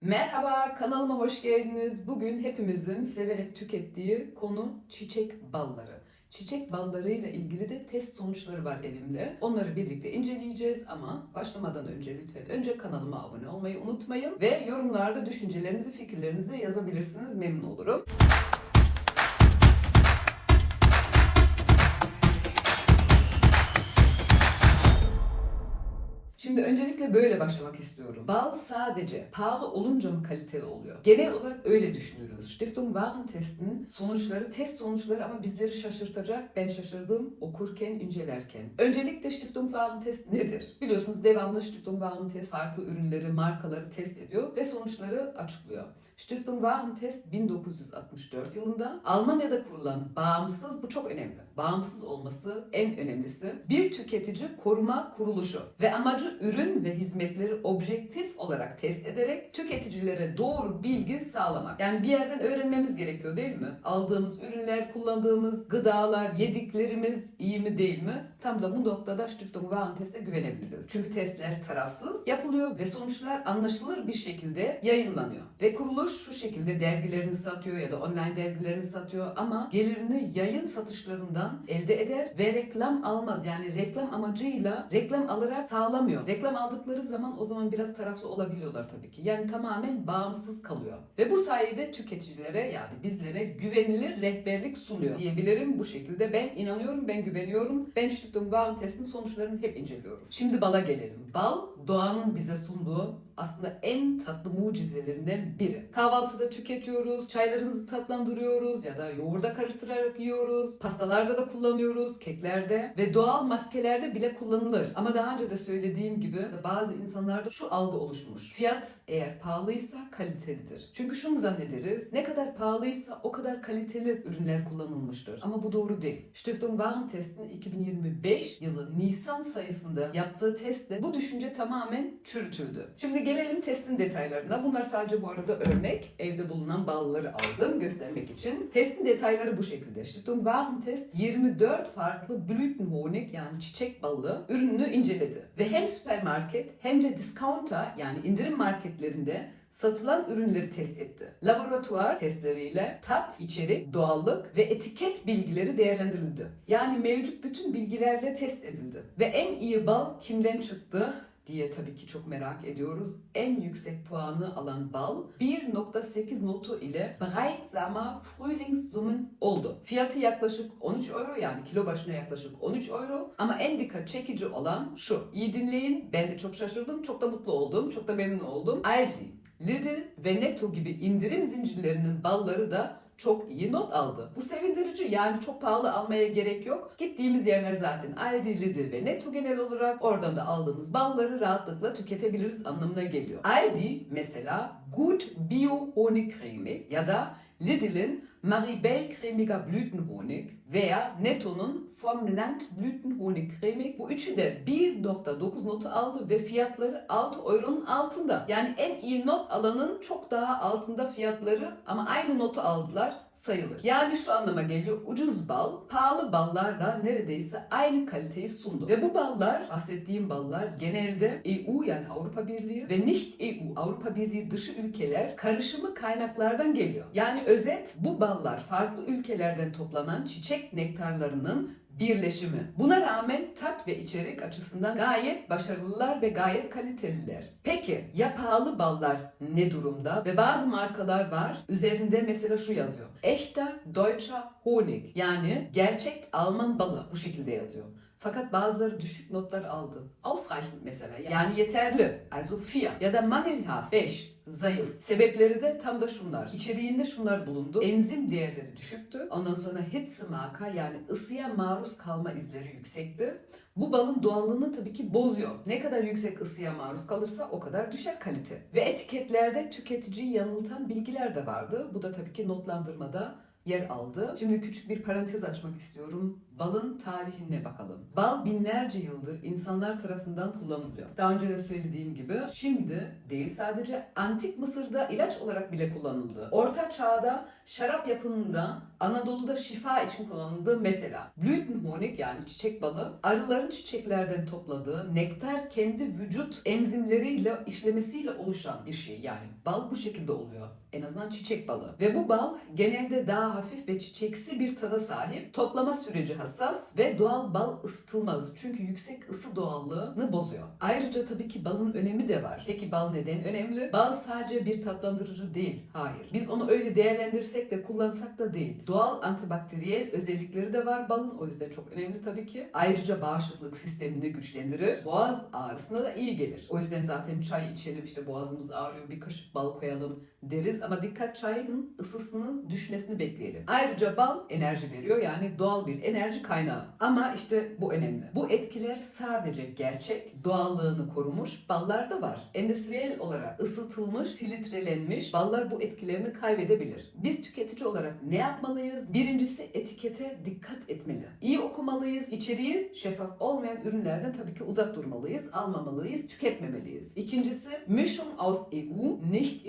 Merhaba, kanalıma hoş geldiniz. Bugün hepimizin severek tükettiği konu çiçek balları. Çiçek ballarıyla ilgili de test sonuçları var elimde. Onları birlikte inceleyeceğiz ama başlamadan önce lütfen önce kanalıma abone olmayı unutmayın ve yorumlarda düşüncelerinizi, fikirlerinizi yazabilirsiniz. Memnun olurum. Şimdi öncelikle böyle başlamak istiyorum. Bal sadece pahalı olunca mı kaliteli oluyor? Genel olarak öyle düşünürüz. Stiftung Warentest'in sonuçları test sonuçları ama bizleri şaşırtacak. Ben şaşırdım okurken, incelerken. Öncelikle Stiftung Warentest nedir? Biliyorsunuz devamlı Stiftung Warentest farklı ürünleri, markaları test ediyor ve sonuçları açıklıyor. Stiftung Warentest 1964 yılında Almanya'da kurulan bağımsız, bu çok önemli. Bağımsız olması en önemlisi. Bir tüketici koruma kuruluşu ve amacı ürün ve hizmetleri objektif olarak test ederek tüketicilere doğru bilgi sağlamak. Yani bir yerden öğrenmemiz gerekiyor değil mi? Aldığımız ürünler, kullandığımız gıdalar, yediklerimiz iyi mi değil mi? Tam da bu noktada Stiftung Warentest'e güvenebiliriz. Çünkü testler tarafsız yapılıyor ve sonuçlar anlaşılır bir şekilde yayınlanıyor. Ve kuruluş şu şekilde dergilerini satıyor ya da online dergilerini satıyor ama gelirini yayın satışlarından elde eder ve reklam almaz. Yani reklam amacıyla reklam alarak sağlamıyor. Reklam aldıkları zaman o zaman biraz taraflı olabiliyorlar tabii ki. Yani tamamen bağımsız kalıyor. Ve bu sayede tüketicilere yani bizlere güvenilir rehberlik sunuyor diyebilirim bu şekilde. Ben inanıyorum, ben güveniyorum. Ben Stiftung Warentest'in sonuçlarını hep inceliyorum. Şimdi bala gelelim. Bal doğanın bize sunduğu aslında en tatlı mucizelerinden biri. Kahvaltıda tüketiyoruz, çaylarımızı tatlandırıyoruz ya da yoğurda karıştırarak yiyoruz. Pastalarda da kullanıyoruz, keklerde ve doğal maskelerde bile kullanılır. Ama daha önce de söylediğim gibi bazı insanlarda şu algı oluşmuş. Fiyat eğer pahalıysa kalitelidir. Çünkü şunu zannederiz. Ne kadar pahalıysa o kadar kaliteli ürünler kullanılmıştır. Ama bu doğru değil. Stiftung Warentest'in 2025 yılı Nisan sayısında yaptığı testle bu düşünce tamamen çürütüldü. Şimdi gelelim testin detaylarına. Bunlar sadece bu arada örnek. Evde bulunan balları aldım göstermek için. Testin detayları bu şekilde. Stiftung Warentest 24 farklı Blütenhonig yani çiçek balı ürününü inceledi. Ve hem süpermarket hem de discounter yani indirim marketlerinde satılan ürünleri test etti. Laboratuvar testleriyle tat, içerik, doğallık ve etiket bilgileri değerlendirildi. Yani mevcut bütün bilgilerle test edildi. Ve en iyi bal kimden çıktı? Diye tabii ki çok merak ediyoruz. En yüksek puanı alan bal 1.8 notu ile Breitsamer Frühlingssummen oldu. Fiyatı yaklaşık 13 euro yani kilo başına yaklaşık 13 euro. Ama en dikkat çekici olan şu. İyi dinleyin. Ben de çok şaşırdım. Çok da mutlu oldum. Çok da memnun oldum. Aldi, Lidl ve Netto gibi indirim zincirlerinin balları da çok iyi not aldı. Bu sevindirici yani çok pahalı almaya gerek yok. Gittiğimiz yerler zaten Aldi, Lidl ve Netto genel olarak oradan da aldığımız balları rahatlıkla tüketebiliriz anlamına geliyor. Aldi mesela Gut Bio Honigcreme ya da Lidl'in Maribel Cremiger Blütenhonig veya Netto'nun Vom Land Blütenhonig Bu üçü de 1.9 notu aldı ve fiyatları 6 euronun altında. Yani en iyi not alanın çok daha altında fiyatları ama aynı notu aldılar sayılır. Yani şu anlama geliyor ucuz bal pahalı ballarla neredeyse aynı kaliteyi sundu. Ve bu ballar bahsettiğim ballar genelde EU yani Avrupa Birliği ve nicht EU Avrupa Birliği dışı ülkeler karışımı kaynaklardan geliyor. Yani özet bu ballar farklı ülkelerden toplanan çiçek nektarlarının birleşimi. Buna rağmen tat ve içerik açısından gayet başarılılar ve gayet kaliteliler. Peki ya pahalı ballar ne durumda? Ve bazı markalar var. Üzerinde mesela şu yazıyor. Echter Deutscher Honig. Yani gerçek Alman balı. Bu şekilde yazıyor. Fakat bazıları düşük notlar aldı. Ausreichend mesela. Yani yeterli. Also 4. Ya da mangelhaft 5 zayıf. Sebepleri de tam da şunlar. İçeriğinde şunlar bulundu. Enzim değerleri düşüktü. Ondan sonra Hitzemaka yani ısıya maruz kalma izleri yüksekti. Bu balın doğallığını tabii ki bozuyor. Ne kadar yüksek ısıya maruz kalırsa o kadar düşer kalite. Ve etiketlerde tüketiciyi yanıltan bilgiler de vardı. Bu da tabii ki notlandırmada yer aldı. Şimdi küçük bir parantez açmak istiyorum. Balın tarihine bakalım. Bal binlerce yıldır insanlar tarafından kullanılıyor. Daha önce de söylediğim gibi şimdi değil sadece antik Mısır'da ilaç olarak bile kullanıldı. Orta çağda şarap yapımında Anadolu'da şifa için kullanıldı. Mesela Blütenhonig yani çiçek balı arıların çiçeklerden topladığı nektar kendi vücut enzimleriyle işlemesiyle oluşan bir şey. Yani bal bu şekilde oluyor. En azından çiçek balı. Ve bu bal genelde daha hafif ve çiçeksi bir tada sahip. Toplama süreci hassas ve doğal bal ısıtılmaz. Çünkü yüksek ısı doğallığını bozuyor. Ayrıca tabii ki balın önemi de var. Peki bal neden önemli? Bal sadece bir tatlandırıcı değil. Hayır. Biz onu öyle değerlendirsek de kullansak da değil. Doğal antibakteriyel özellikleri de var balın. O yüzden çok önemli tabii ki. Ayrıca bağışıklık sistemini güçlendirir. Boğaz ağrısına da iyi gelir. O yüzden zaten çay içelim işte boğazımız ağrıyor bir kaşık bal koyalım deriz ama dikkat çayın ısısının düşmesini bekleyelim. Ayrıca bal enerji veriyor yani doğal bir enerji kaynağı. Ama işte bu önemli. Bu etkiler sadece gerçek, doğallığını korumuş ballar da var. Endüstriyel olarak ısıtılmış, filtrelenmiş ballar bu etkilerini kaybedebilir. Biz tüketici olarak ne yapmalıyız? Birincisi etikete dikkat etmeli. İyi okumalıyız. İçeriği şeffaf olmayan ürünlerden tabii ki uzak durmalıyız, almamalıyız, tüketmemeliyiz. İkincisi Mischung aus EU, nicht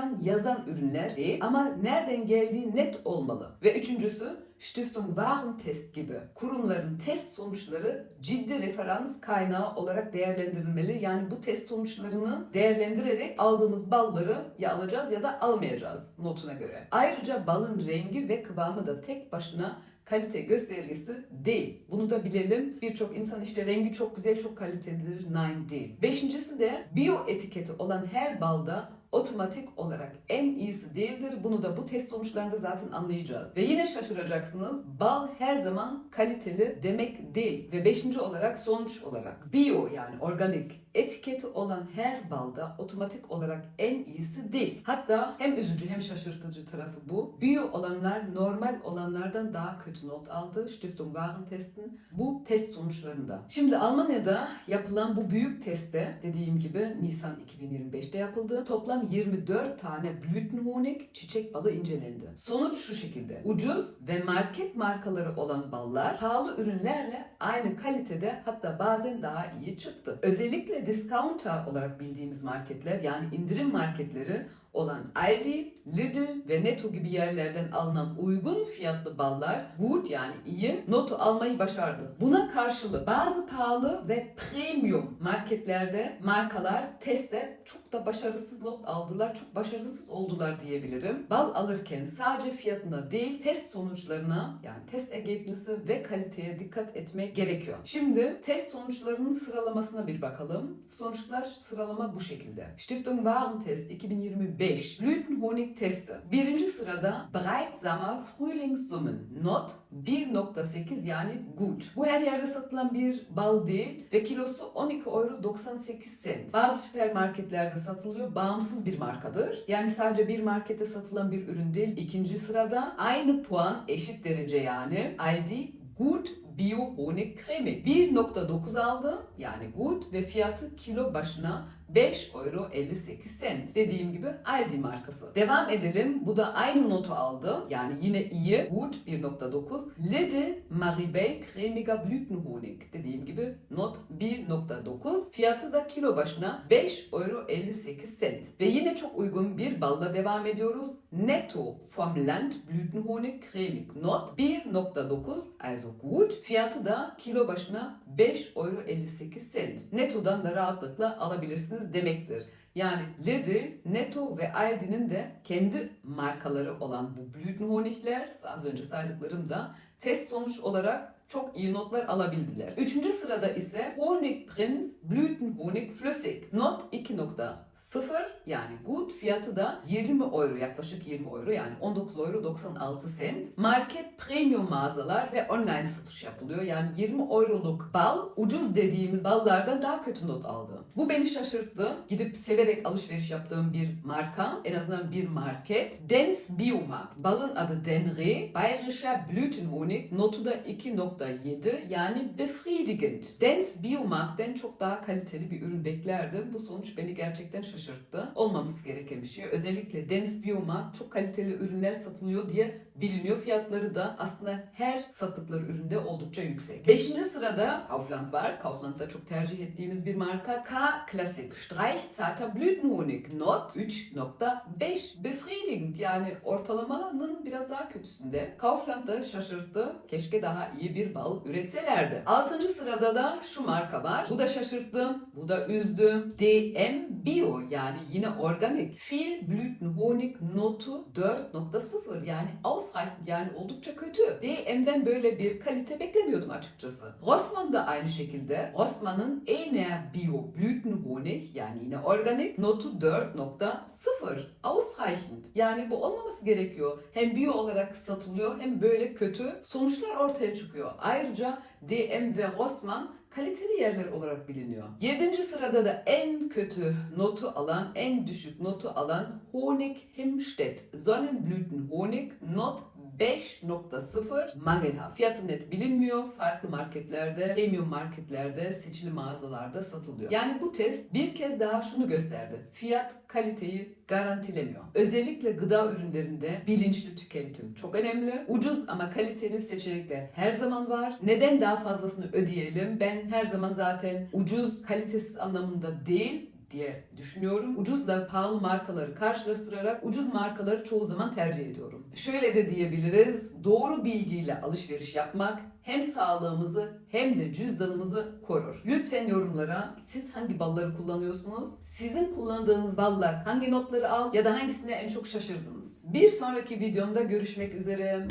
EU-Ländern yazan ürünler değil ama nereden geldiği net olmalı. Ve üçüncüsü Stiftung Warentest gibi kurumların test sonuçları ciddi referans kaynağı olarak değerlendirilmeli. Yani bu test sonuçlarını değerlendirerek aldığımız balları ya alacağız ya da almayacağız notuna göre. Ayrıca balın rengi ve kıvamı da tek başına kalite göstergesi değil. Bunu da bilelim. Birçok insan işte rengi çok güzel, çok kalitelidir. Nine değil. Beşincisi de bio etiketi olan her balda otomatik olarak en iyisi değildir. Bunu da bu test sonuçlarında zaten anlayacağız. Ve yine şaşıracaksınız. Bal her zaman kaliteli demek değil. Ve beşinci olarak sonuç olarak bio yani organik etiketi olan her balda otomatik olarak en iyisi değil. Hatta hem üzücü hem şaşırtıcı tarafı bu. Bio olanlar normal olanlardan daha kötü not aldı. Stiftung Warentest'in bu test sonuçlarında. Şimdi Almanya'da yapılan bu büyük testte dediğim gibi Nisan 2025'te yapıldı. Toplam 24 tane Blütenhonig çiçek balı incelendi. Sonuç şu şekilde. Ucuz ve market markaları olan ballar pahalı ürünlerle aynı kalitede hatta bazen daha iyi çıktı. Özellikle discounter olarak bildiğimiz marketler yani indirim marketleri olan Aldi, Lidl ve Netto gibi yerlerden alınan uygun fiyatlı ballar good yani iyi notu almayı başardı. Buna karşılık bazı pahalı ve premium marketlerde markalar testte çok da başarısız not aldılar, çok başarısız oldular diyebilirim. Bal alırken sadece fiyatına değil test sonuçlarına yani test ergebnisi ve kaliteye dikkat etmek gerekiyor. Şimdi test sonuçlarının sıralamasına bir bakalım. Sonuçlar sıralama bu şekilde. Stiftung Warentest 2021 5. Blütenhonig testi. Birinci sırada Breitsamer Frühlingssummen. Not 1.8 yani gut. Bu her yerde satılan bir bal değil ve kilosu 12 euro 98 cent. Bazı süpermarketlerde satılıyor. Bağımsız bir markadır. Yani sadece bir markette satılan bir ürün değil. İkinci sırada aynı puan eşit derece yani. Aldi Gut Bio Honig Creme. 1.9 aldı yani gut ve fiyatı kilo başına 5 euro 58 cent. Dediğim gibi Aldi markası. Devam edelim. Bu da aynı notu aldı. Yani yine iyi. Gut 1.9. Lidl Maribel Cremiger Blütenhonig. Dediğim gibi not 1.9. Fiyatı da kilo başına 5 euro 58 cent. Ve yine çok uygun bir balla devam ediyoruz. Netto vom Land Blütenhonig Cremig. Not 1.9 also gut. Fiyatı da kilo başına 5 euro 58 cent. Netto'dan da rahatlıkla alabilirsiniz demektir. Yani Lidl, Netto ve Aldi'nin de kendi markaları olan bu Blütenhonigler, az önce saydıklarım da test sonuç olarak çok iyi notlar alabildiler. Üçüncü sırada ise Honig Prinz Blütenhonig Flüssig. Not 2.0 yani gut fiyatı da 20 euro yaklaşık 20 euro yani 19 euro 96 cent. Market premium mağazalar ve online satış yapılıyor. Yani 20 euroluk bal ucuz dediğimiz ballardan daha kötü not aldı. Bu beni şaşırttı. Gidip severek alışveriş yaptığım bir marka en azından bir market. Dens Biomarkt. Balın adı Denre. Bayerischer Blütenhonig. Notu da 2.7 yani befriedigend. Dens Biomarkt'ten çok daha kaliteli bir ürün beklerdim. Bu sonuç beni gerçekten şaşırttı. Olmaması gereken bir şey. Özellikle Deniz Biomark çok kaliteli ürünler satılıyor diye biliniyor. Fiyatları da aslında her sattıkları üründe oldukça yüksek. Beşinci sırada Kaufland var. Kaufland da çok tercih ettiğimiz bir marka. K Classic Streichzarter Blütenhonig Not 3.5 befriedigend yani ortalamanın biraz daha kötüsünde. Kaufland da şaşırttı. Keşke daha iyi bir bal üretselerdi. Altıncı sırada da şu marka var. Bu da şaşırttı. Bu da üzdü. DM Bio yani yine organik. Viel Blütenhonig Notu 4.0 yani ausreichend yani oldukça kötü. DM'den böyle bir kalite beklemiyordum açıkçası. Rossmann da aynı şekilde. Rossmann'ın Ener Bio Blütenhonig yani yine organik notu 4.0 ausreichend. Yani bu olmaması gerekiyor. Hem bio olarak satılıyor hem böyle kötü sonuçlar ortaya çıkıyor. Ayrıca DM ve Rossmann kaliteli yerler olarak biliniyor. Yedinci sırada da en kötü notu alan, en düşük notu alan Honig Himstedt. Sonnenblütenhonig not 5.0 mangelhaft. Fiyatı net bilinmiyor. Farklı marketlerde, premium marketlerde, seçili mağazalarda satılıyor. Yani bu test bir kez daha şunu gösterdi. Fiyat kaliteyi garantilemiyor. Özellikle gıda ürünlerinde bilinçli tüketim çok önemli. Ucuz ama kaliteli seçenekler her zaman var. Neden daha fazlasını ödeyelim? Ben her zaman zaten ucuz, kalitesiz anlamında değil diye düşünüyorum. Ucuzla pahalı markaları karşılaştırarak ucuz markaları çoğu zaman tercih ediyorum. Şöyle de diyebiliriz. Doğru bilgiyle alışveriş yapmak hem sağlığımızı hem de cüzdanımızı korur. Lütfen yorumlara siz hangi balları kullanıyorsunuz? Sizin kullandığınız ballar hangi notları al ya da hangisine en çok şaşırdınız? Bir sonraki videomda görüşmek üzere.